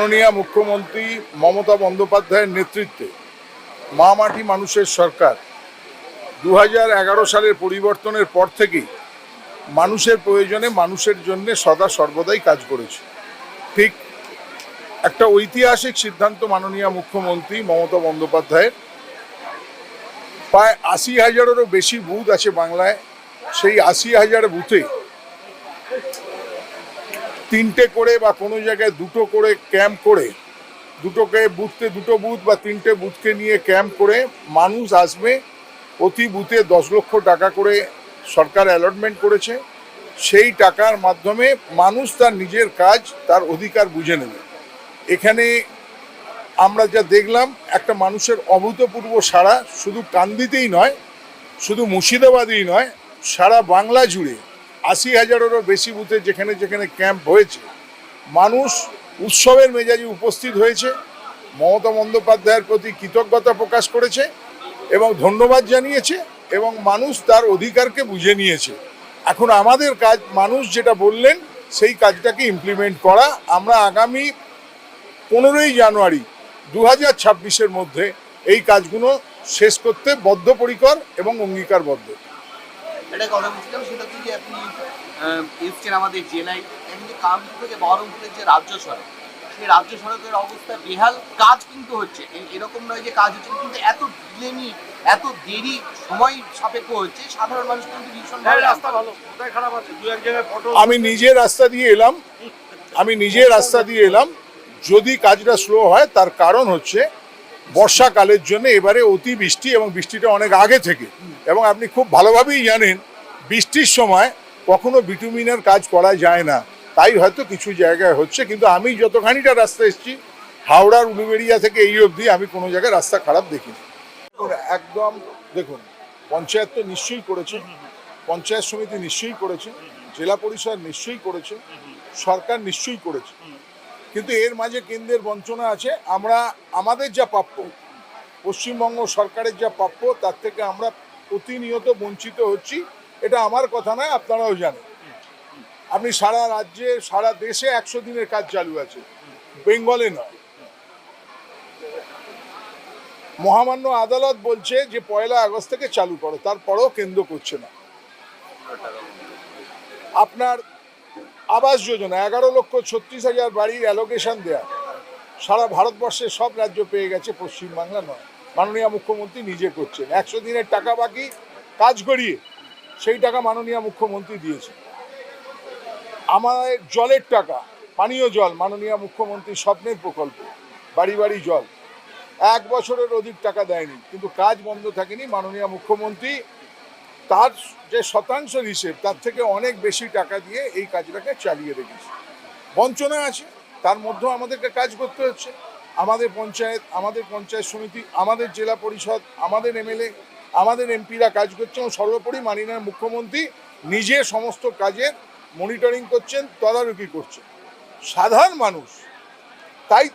মাননীয় মুখ্যমন্ত্রী মমতা বন্দ্যোপাধ্যায়ের নেতৃত্বে মা মাটি মানুষের সরকার দু সালের পরিবর্তনের পর থেকেই মানুষের প্রয়োজনে মানুষের জন্য সদা সর্বদাই কাজ করেছে। ঠিক একটা ঐতিহাসিক সিদ্ধান্ত মাননীয় মুখ্যমন্ত্রী মমতা বন্দ্যোপাধ্যায়ের। প্রায় আশি হাজারেরও বেশি বুথ আছে বাংলায়। সেই আশি হাজার বুথে তিনটে করে বা কোনো জায়গায় দুটো করে ক্যাম্প করে, দুটোকে বুথকে দুটো বুথ বা তিনটে বুথকে নিয়ে ক্যাম্প করে মানুষ আসবে, প্রতি বুথে দশ লক্ষ টাকা করে সরকার অ্যালটমেন্ট করেছে, সেই টাকার মাধ্যমে মানুষ তার নিজের কাজ, তার অধিকার বুঝে নেবে। এখানে আমরা যা দেখলাম, একটা মানুষের অভূতপূর্ব সারা শুধু কান্দিতেই নয়, শুধু মুর্শিদাবাদেই নয়, সারা বাংলা জুড়ে আশি হাজারেরও বেশি বুথে যেখানে যেখানে ক্যাম্প হয়েছে, মানুষ উৎসবের মেজাজে উপস্থিত হয়েছে। মমতা বন্দ্যোপাধ্যায়ের প্রতি কৃতজ্ঞতা প্রকাশ করেছে এবং ধন্যবাদ জানিয়েছে এবং মানুষ তার অধিকারকে বুঝে নিয়েছে। এখন আমাদের কাজ, মানুষ যেটা বললেন, সেই কাজটাকে ইমপ্লিমেন্ট করা। আমরা আগামী পনেরোই জানুয়ারি দু হাজার ছাব্বিশের মধ্যে এই কাজগুলো শেষ করতে বদ্ধপরিকর এবং অঙ্গীকারবদ্ধ। একটা কথা বলছিলাম সেটা হচ্ছে যে আপনি এসছেন আমাদের জেলায় এখন যে কামপুর থেকে বহরমপুরের যে রাজ্য সড়ক সেই রাজ্য সড়কের অবস্থা বেহাল কাজ কিন্তু হচ্ছে। এরকম নয় যে কাজ হচ্ছে কিন্তু এত ডিলেমি এত দেরি সময় সাপেক্ষ হচ্ছে সাধারণ মানুষ কিন্তু ভীষণ হ্যাঁ রাস্তা ভালো কোথায় খারাপ আছে? দু এক জায়গায় ফটো আমি নিজে রাস্তা দিয়ে এলাম আমি নিজে রাস্তা দিয়ে এলাম যদি কাজটা স্লো হয় তার কারণ হচ্ছে বর্ষাকালের জন্য এবারে অতি বৃষ্টি এবং বৃষ্টিটা অনেক আগে থেকে। এবং আপনি খুব ভালোভাবেই জানেন, বৃষ্টির সময় কখনো বিটুমিনের কাজ করা যায় না। তাই হয়তো কিছু জায়গায় হচ্ছে, কিন্তু আমি যতখানিটা রাস্তা এসেছি, হাওড়ার উলুবেড়িয়া থেকে এই অবধি আমি কোনো জায়গায় রাস্তা খারাপ দেখিনি। একদম দেখুন, পঞ্চায়েত তো নিশ্চয়ই করেছে, পঞ্চায়েত সমিতি নিশ্চয়ই করেছে, জেলা পরিষদ নিশ্চয়ই করেছে, সরকার নিশ্চয়ই করেছে। কিন্তু এর মাঝে কেন্দ্রের বঞ্চনা আছে। আমরা, আমাদের যা প্রাপ্য, পশ্চিমবঙ্গ সরকারের যা প্রাপ্য, তার থেকে আমরা প্রতিনিয়ত বঞ্চিত হচ্ছি। এটা আমার কথা নয়, আপনারাও জানেন। আপনি সারা রাজ্যে, সারা দেশে একশো দিনের কাজ চালু আছে। বেঙ্গলে নয়। মহামান্য আদালত বলছে যে পয়লা আগস্ট থেকে চালু করো, তারপরেও কেন্দ্র করছে না। আপনার আবাস যোজনা, এগারো লক্ষ ছত্রিশ হাজার বাড়ির অ্যালোকেশন দেয়া। সারা ভারতবর্ষের সব রাজ্য পেয়ে গেছে, পশ্চিমবাংলা নয়। মাননীয় মুখ্যমন্ত্রী নিজে করছেন। একশো দিনের টাকা বাকি, কাজ করিয়ে সেই টাকা মাননীয় মুখ্যমন্ত্রী দিয়েছে আমার জলের টাকা, পানীয় জল, মাননীয় মুখ্যমন্ত্রী স্বপ্নের প্রকল্প, বাড়ি বাড়ি জল। এক বছরের অধিক টাকা দেয়নি, কিন্তু কাজ বন্ধ থাকেনি মাননীয় মুখ্যমন্ত্রী। তার যে শতাংশের হিসেব, তার থেকে অনেক বেশি টাকা দিয়ে এই কাজটাকে চালিয়ে রেখেছে। বঞ্চনা আছে, তার মধ্যেও আমাদেরকে কাজ করতে হচ্ছে। আমাদের পঞ্চায়েত আমাদের পঞ্চায়েত সমিতি, আমাদের জেলা পরিষদ, আমাদের এমএলএ, আমাদের এমপিরা কাজ করছে এবং সর্বোপরি মাননীয় মুখ্যমন্ত্রী নিজে সমস্ত কাজের মনিটরিং করছেন, তদারকি করছেন। সাধারণ মানুষ, তাই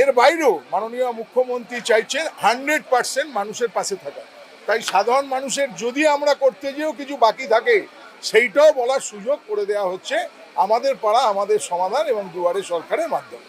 এর বাইরেও মাননীয় মুখ্যমন্ত্রী চাইছেন হান্ড্রেড পার্সেন্ট মানুষের পাশে থাকা তাই সাধারণ মানুষের যদি আমরা করতে যেও কিছু বাকি থাকে, সেইটাও বলার সুযোগ করে দেওয়া হচ্ছে আমাদের পাড়া, আমাদের সমাধান এবং দুয়ারে সরকারের মাধ্যমে।